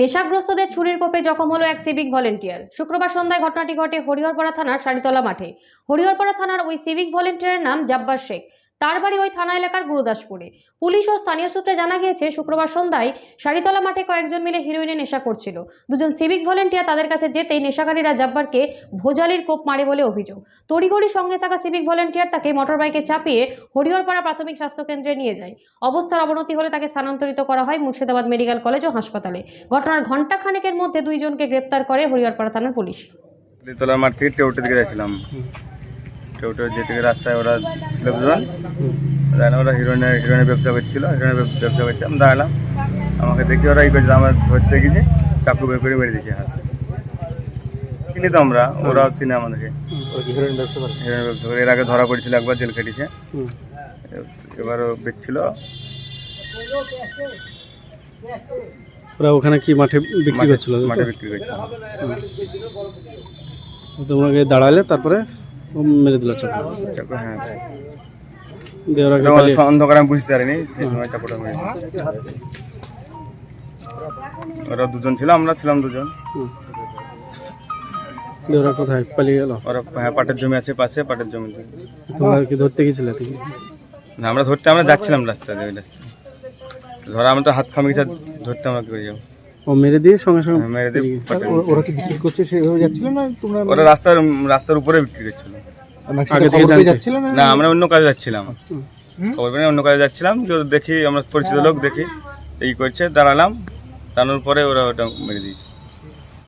নেশাগ্রস্তদের ছুরির কোপে জখম হলো এক সিভিক ভলেন্টিয়ার শুক্রবার সন্ধ্যায় ঘটনাটি ঘটে হরিহরপাড়া থানার সারিতলা মাঠে। হরিহরপাড়া থানার ওই সিভিক ভলেন্টিয়ারের নাম জাব্বার শেখ। তার বাড়ি ওই থানা এলাকার গুরুদাসপুরে। পুলিশ ও স্থানীয় সূত্রে জানা গিয়েছে শুক্রবার সন্ধ্যায় সারিতলা মাঠে কয়েকজন মিলে হিরোইনে নেশা করছিল। দুজন সিভিক ভলেন্টিয়ার তাদের কাছে যেতেই নেশাকারীরা জাব্বারকে ভোজালির কোপ মারে বলে অভিযোগ। তড়িঘড়ি সঙ্গে থাকা সিভিক ভলেন্টিয়ার তাকে মোটরবাইকে চাপিয়ে হরিহরপাড়া প্রাথমিক স্বাস্থ্যকেন্দ্রে নিয়ে যায়। অবস্থার অবনতি হলে তাকে স্থানান্তরিত করা হয় মুর্শিদাবাদ মেডিকেল কলেজ ও হাসপাতালে। ঘটনার ঘণ্টা খানেকের মধ্যে দুইজনকে গ্রেপ্তার করে হরিহরপাড়া থানার পুলিশ। তলার মাঠ থেকে টেউটের দিকে যাচ্ছিলাম যেতে গিয়ে রাস্তায় ওরা ছিল দুজন। জানি ওরা হিরোইনের হিরোইনের ব্যবসা করছিল হিরোইনের ব্যবসা করছে। আমি দাঁড়ালাম। আমাকে দেখি ওরা ই করছে আমার ধরতে গিয়ে চাকু বের করে মেরে দিয়েছে। হাত চিনি তো আমরা ওরাও চিনে আমাদেরকে। হিরোইন ব্যবসা করে। হিরোইনের ব্যবসা করে। এর আগে ধরা পড়েছিল একবার জেল কেটেছে এবারও বেচছিল। ওরা ওখানে কি মাঠে বিক্রি করছিল? মাঠে বিক্রি করছিল। তোমাকে দাঁড়ালে তারপরে মেরে দিল চাপা। হ্যাঁ আমি বুঝতে পারিনি সেই সময় চাকুটা মেরে ওরা দুজন ছিল আমরা ছিলাম দুজন। ওরা কোথায়? পালিয়ে গেল? ওরা হ্যাঁ পাটের জমি আছে পাশে পাটের জমি। তোমরা কি ধরতে গেছিলে তুমি না আমরা ধরতে আমরা যাচ্ছিলাম রাস্তা দিয়ে ওই রাস্তা। ধরা আমরা তো হাত খামিয়ে ধরতে আমরা কি করে যাব? ও মেরে দিয়ে সঙ্গে সঙ্গে মেরে দিয়ে ওরা কি বিক্রি করছে সেভাবে যাচ্ছিল না তোমরা? ওরা রাস্তার রাস্তার উপরে বিক্রি করছিল। আগে থেকে যাচ্ছিল না? না আমরা অন্য কাজে যাচ্ছিলাম। খবর পেয়ে অন্য কাজে যাচ্ছিলাম যে দেখি আমরা পরিচিত লোক দেখি। এই করছে দাঁড়ালাম। দাঁড়ানোর পরে ওরা ওটা মেরে দিয়েছে।